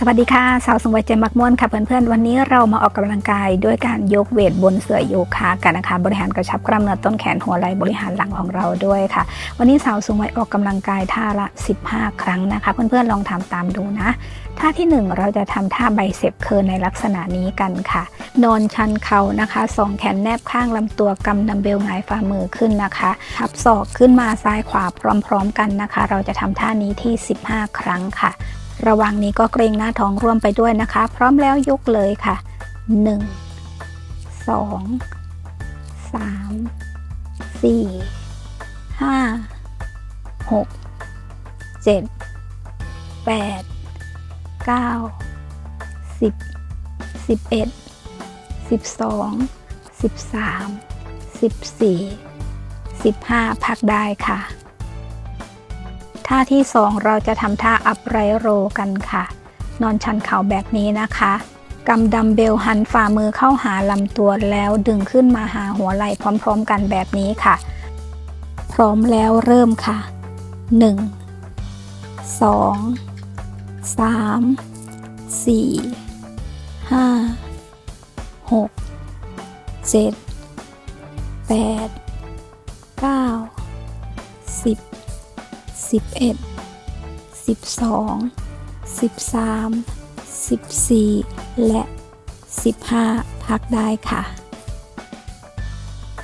สวัสดีค่ะ สาวสงวัยใจมักม่วนค่ะเพื่อนๆ วันนี้เรามาออกกำลังกายด้วยการยกเวทบนเสื่อโยคะกันนะคะ บริหารกระชับกล้ามเนื้อต้นแขนหัวไหล่บริหารหลังของเราด้วยค่ะ วันนี้สาวสงวัยออกกำลังกายท่าละ 15 ครั้งนะคะ เพื่อนๆลองทำตามดูนะ ท่าทีหนึ่1 เราจะทำท่าไบเซปเคิร์ในลักษณะนี้กันค่ะ นอนชันเข่านะคะสองแขนแนบข้างลำตัวกำดัมเบลหงายฝ่ามือขึ้นนะคะทับศอกขึ้นมาซ้ายขวาพร้อม ๆ กันนะคะ เราจะทำท่านี้ที่ 15 ครั้งค่ะ ระหว่างนี้ก็เกรงหน้าท้องร่วมไปด้วยนะคะ พร้อมแล้วยกเลยค่ะ 1 2 3 4 5 6 7 8 9 10 11 12 13 14 15 พักได้ค่ะ ท่าที่ 2 เราจะทำท่าอัพไรโรกันค่ะ นอนชันเข่าแบบนี้นะคะกำดัมเบลหันฝ่ามือเข้าหาลำตัวแล้วดึงขึ้นมาหาหัวไหล่พร้อมๆ กันแบบนี้ค่ะ พร้อมแล้วเริ่มค่ะ 1 2 3 4 5 6 7 8 9 10 11 12 13 14และ15พักได้ค่ะ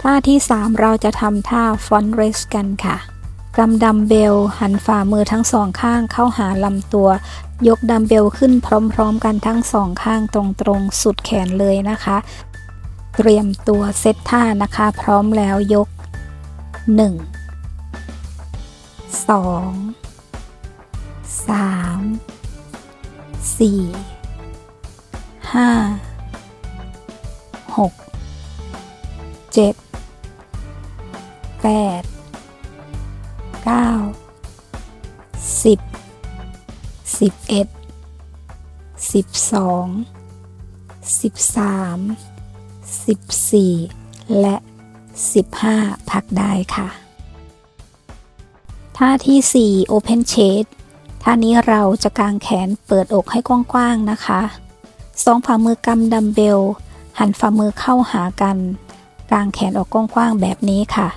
ท่าที่3เราจะทำท่าฟอนเรสกันค่ะกำดัมเบลหันฝ่ามือทั้งสองข้างเข้าหาลำตัว ยกดัมเบลขึ้นพร้อมๆ กันทั้งสองข้างตรงๆ สุดแขนเลยนะคะ เตรียมตัวเซตท่านะคะ พร้อมแล้วยก 1 สองสามสี่ห้าหกเจ็ดแปดเก้าสิบสิบเอ็ดสิบสองสิบสามสิบสี่และสิบห้าพักได้ค่ะ ท่าที่ 4 Open Chest ท่านี้เราจะกางแขนเปิดอกให้กว้างๆนะคะสองฝ่ามือกำดัมเบล หันฝ่ามือเข้าหากัน กางแขนออกกว้างๆแบบนี้ค่ะ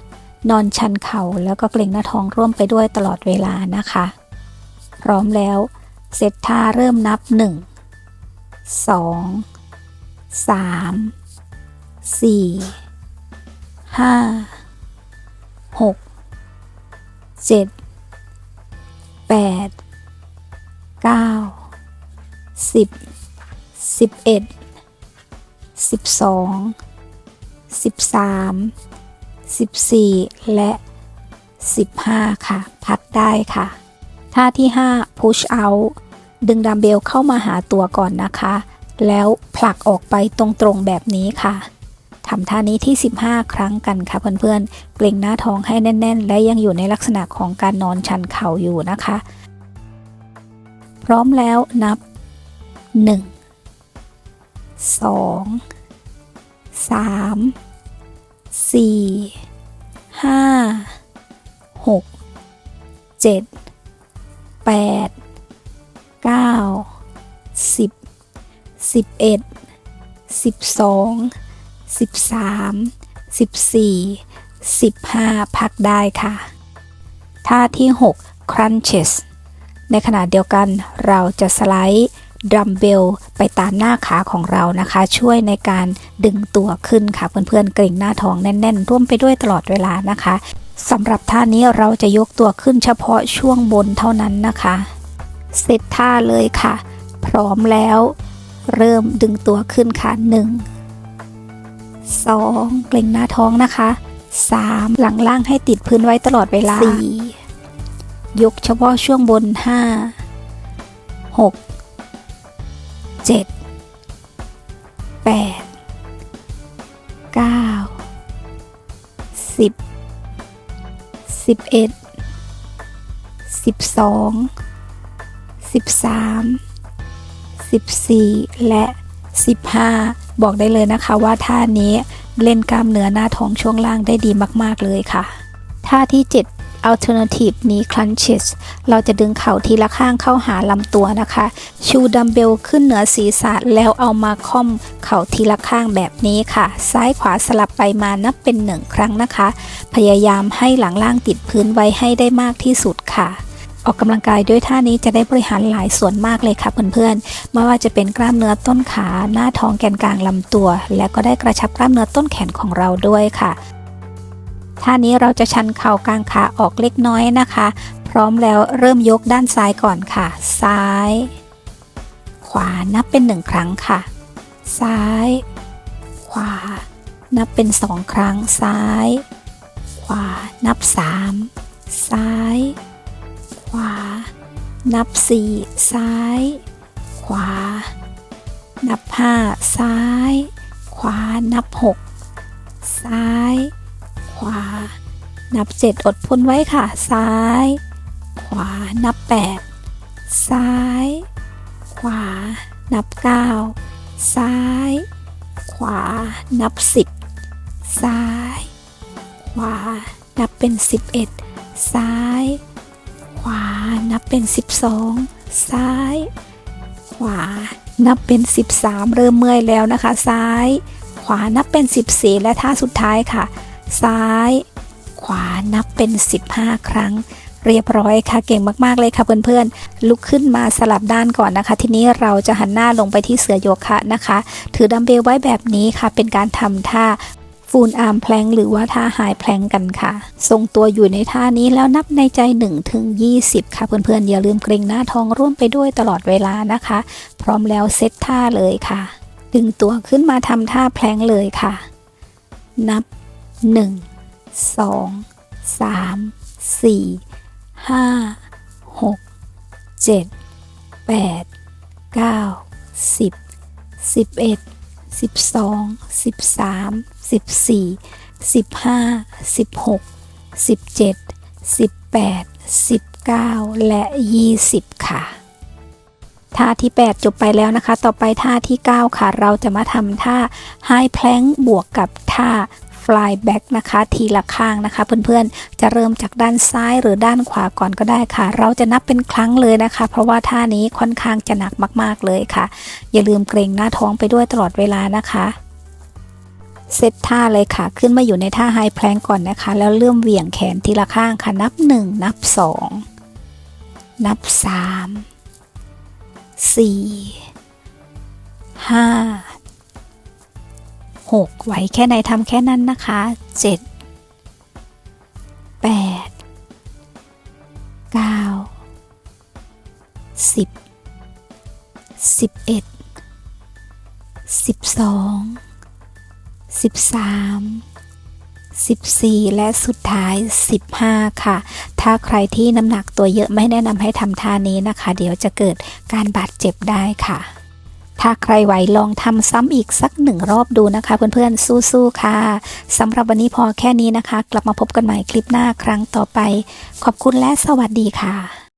นอนชันเข่าแล้วก็เกร็งหน้าท้องร่วมไปด้วยตลอดเวลานะคะ พร้อมแล้วเซตท่าเริ่มนับ 1 2 3 4 5 6 เจ็ดแปดเก้าสิบสิบเอ็ดสิบสองสิบสามสิบสี่และสิบห้าค่ะ พักได้ค่ะ ท่าที่ห้า push out ดึงดัมเบลเข้ามาหาตัวก่อนนะคะ แล้วผลักออกไปตรงๆแบบนี้ค่ะ ทำท่านี้ที่ 15 ครั้งกันค่ะเพื่อนๆ เกร็งหน้าท้องให้แน่น ๆ และยังอยู่ในลักษณะของการนอนชันเข่าอยู่นะคะ พร้อมแล้วนับ 1 2 3 4 5 6 7 8 9 10 11 12 13 14 15 พักได้ค่ะ ท่าที่ 6 crunches ในขณะเดียวกันเราจะสไลด์ดัมเบลไปตามหน้าขาของเรานะคะ ช่วยในการดึงตัวขึ้นค่ะเพื่อนๆเกร็งหน้าท้องแน่นๆ ร่วมไปด้วยตลอดเวลานะคะสำหรับท่านี้เราจะยกตัวขึ้นเฉพาะช่วงบนเท่านั้นนะคะเซตท่าเลยค่ะ พร้อมแล้ว เริ่มดึงตัวขึ้นค่ะ1 2 เกร็งหน้าท้องนะคะ 3 หลังล่างให้ติดพื้นไว้ตลอดเวลา 4 ยกเฉพาะช่วงบน 5 6 7 8 9 10 11 12 13 14 และ 15 บอกได้เลยนะคะว่าท่านี้เล่นกล้ามเนื้อหน้าท้องช่วงล่างได้ดีมาก ๆ เลยค่ะ ท่าที่ 7 alternative knee crunches เราจะดึงเข่าทีละข้างเข้าหาลำตัวนะคะ ชูดัมเบลขึ้นเหนือศีรษะแล้วเอามาค่อมเข่าทีละข้างแบบนี้ค่ะ ซ้ายขวาสลับไปมานับเป็นหนึ่งครั้งนะคะ พยายามให้หลังล่างติดพื้นไว้ให้ได้มากที่สุดค่ะ ออกกำลังกายด้วยท่านี้จะได้บริหารหลายส่วนมากเลยค่ะเพื่อนๆ ไม่ว่าจะเป็นกล้ามเนื้อต้นขา หน้าท้องแกนกลางลำตัว และก็ได้กระชับกล้ามเนื้อต้นแขนของเราด้วยค่ะ ท่านี้เราจะชันเข่ากลางขาออกเล็กน้อยนะคะ พร้อมแล้วเริ่มยกด้านซ้ายก่อนค่ะ ซ้าย ขวานับเป็นหนึ่งครั้งค่ะ ซ้าย ขวา นับเป็นสองครั้ง ซ้าย ขวา นับสามซ้ายา นับสี่ซ้าย ขวา นับห้าซ้าย ขวา นับหกซ้าย ขวา นับเจ็ดอดทนไว้ค่ะ ซ้าย ขวา นับแปดซ้าย ขวา นับเก้าซ้าย ขวา นับสิบซ้าย ขวา นับเป็นสิบเอ็ดซ้าย นับเป็นสิบสองซ้าย ขวา นับเป็นสิบสามเริ่มเมื่อยแล้วนะคะ ซ้าย ขวานับเป็นสิบสี่และท่าสุดท้ายค่ะ ซ้าย ขวานับเป็น 15 ครั้ง เรียบร้อยค่ะ เก่งมากๆเลยค่ะเพื่อนๆ ลุกขึ้นมาสลับด้านก่อนนะคะ ทีนี้เราจะหันหน้าลงไปที่เสือโยคะนะคะ ถือดัมเบลไว้แบบนี้ค่ะ เป็นการทำท่า ฟูนอามแพลงหรือว่าท่าหายแพลงกันค่ะ ทรงตัวอยู่ในท่านี้แล้วนับในใจ1ถึง20 ค่ะ เพื่อนๆ อย่าลืมเกรงหน้าท้องร่วมไปด้วยตลอดเวลานะคะ พร้อมแล้วเซตท่าเลยค่ะ ดึงตัวขึ้นมาทำท่าแพลงเลยค่ะ นับ 1 2 3 4 5 6 7 8 9 10 11 สิบสองสิบสามสิบสี่สิบห้าสิบหกสิบเจ็ดสิบแปดสิบเก้าและยี่สิบค่ะ ท่าที่ 8 จบไปแล้วนะคะ ต่อไปท่าที่ 9 ค่ะ เราจะมาทำท่าไฮแคล้งบวกกับท่า Fly Back นะคะ ทีละข้างนะคะ เพื่อนๆ จะเริ่มจากด้านซ้ายหรือด้านขวาก่อนก็ได้ค่ะ เราจะนับเป็นครั้งเลยนะคะ เพราะว่าท่านี้ค่อนข้างจะหนักมากๆเลยค่ะ อย่าลืมเกรงหน้าท้องไปด้วยตลอดเวลานะคะเซตท่าเลยค่ะ ขึ้นมาอยู่ในท่า High Plank ก่อนนะคะ แล้วเริ่มเหวี่ยงแขนทีละข้างค่ะ นับ 1 นับ 2 นับ3สี่ห้าหกไหวแค่ไหนทำแค่นั้นนะคะเจ็ดแปดเก้าสิบสิบเอ็ดสิบสองสิบสาม14 และสุดท้าย 15 ค่ะ ถ้าใครที่น้ำหนักตัวเยอะไม่แนะนำให้ทำท่านี้นะคะ เดี๋ยวจะเกิดการบาดเจ็บได้ค่ะ ถ้าใครไหวลองทำซ้ำอีกสักหนึ่งรอบดูนะคะ เพื่อนๆสู้ๆค่ะสำหรับวันนี้พอแค่นี้นะคะ กลับมาพบกันใหม่คลิปหน้าครั้งต่อไป ขอบคุณและสวัสดีค่ะ